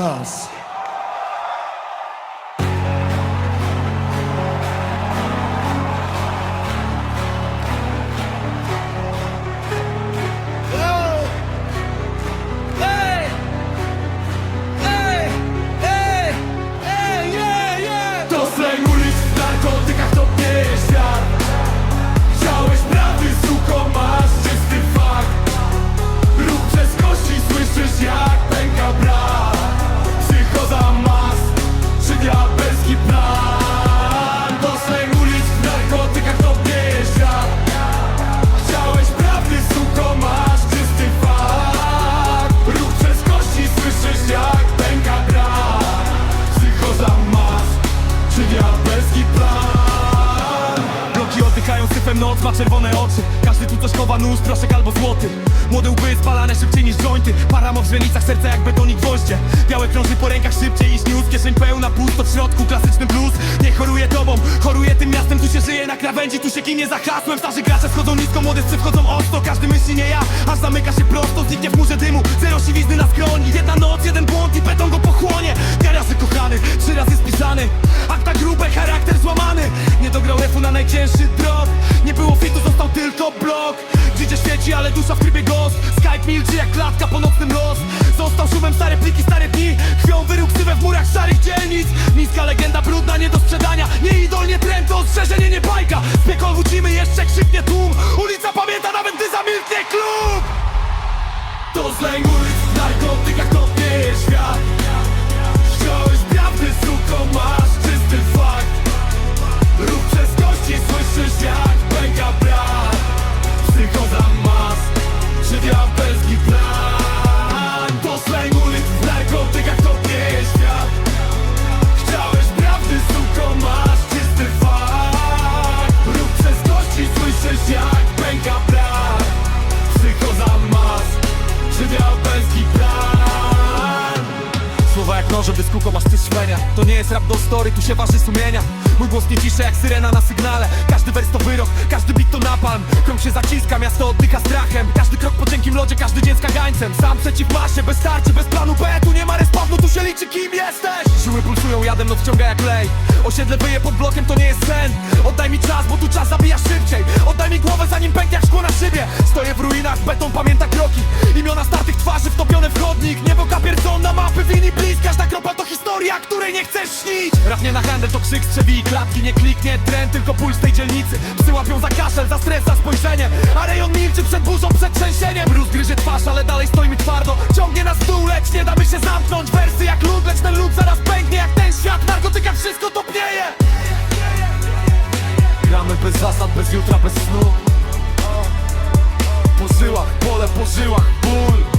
nas. Czy diabelski plan? Bloki oddychają syfem, noc ma czerwone oczy. Każdy tu coś chowa, nóż, proszek albo złoty. Młode łby spalane szybciej niż jointy. Paramo w źrenicach, serca jak betonik gwoździe. Białe krąży po rękach szybciej niż news. Kieszeń pełna pusto, w środku klasyczny blues. Nie choruje tobą, choruje tym miastem. Tu się żyje na krawędzi, tu się kinie za hasłem. Starzy gracze schodzą nisko, młodyscy wchodzą ostro. Każdy myśli nie ja, aż zamyka się prosto Zniknie w murze dymu, zero siwizny na skroni. Jedna noc, jeden błąd i beton go pochłonie. Razy kochany, trzy razy spisany Akta grube, charakter złamany. Nie dograł refu na najcięższy drop Nie było fitu, został tylko blok. Życie świeci, ale dusza w trybie ghost. Skype milczy jak klatka po nocnym los. Został szumem stare pliki, stare dni. Krwią wyróg w murach szarych dzielnic. Niska legenda, brudna, nie do sprzedania. Nie idol, nie trend, to ostrzeżenie, nie bajka diabelski plan. Słowa jak noże, by skółko masz szwenia To nie jest rap do story, tu się waży sumienia. Mój głos nie ciszę jak syrena na sygnale. Każdy wers to wyrok, każdy bit to napalm. Krąg się zaciska, miasto oddycha strachem. Każdy krok po cienkim lodzie, każdy dzień z kagańcem. Sam przeciw masie, bez tarczy, bez planu B. Tu nie ma respawnu, tu się liczy kim jesteś. Siły pulsują, jadem noc wciąga jak lej. Osiedle wyje pod blokiem, to nie jest sen. Oddaj mi czas, bo tu czas zabija szybciej. Oddaj mi głowę, zanim pęknie jak szkło na szybie. Stoję w ruinach, beton Rap nie na handel, to krzyk strzewi i klatki Nie kliknie trend, tylko puls tej dzielnicy. Psy łapią za kaszel, za stres, za spojrzenie. A rejon milczy przed burzą, przed trzęsieniem. Mróz gryzie twarz, ale dalej stoimy twardo. Ciągnie nas dół, lecz nie damy się zamknąć. Wersy jak lód, lecz ten lód zaraz pęknie Jak ten świat, narkotyka wszystko topnieje. Gramy bez zasad, bez jutra, bez snu. Po żyłach, pole po żyłach, ból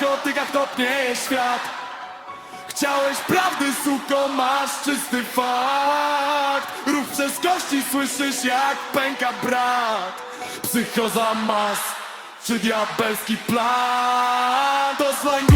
narkotykach to nie jest świat. Chciałeś prawdy, suko, masz czysty fakt. Rób przez kości, słyszysz jak pęka brat Psychoza mas, czy diabelski plan? To slang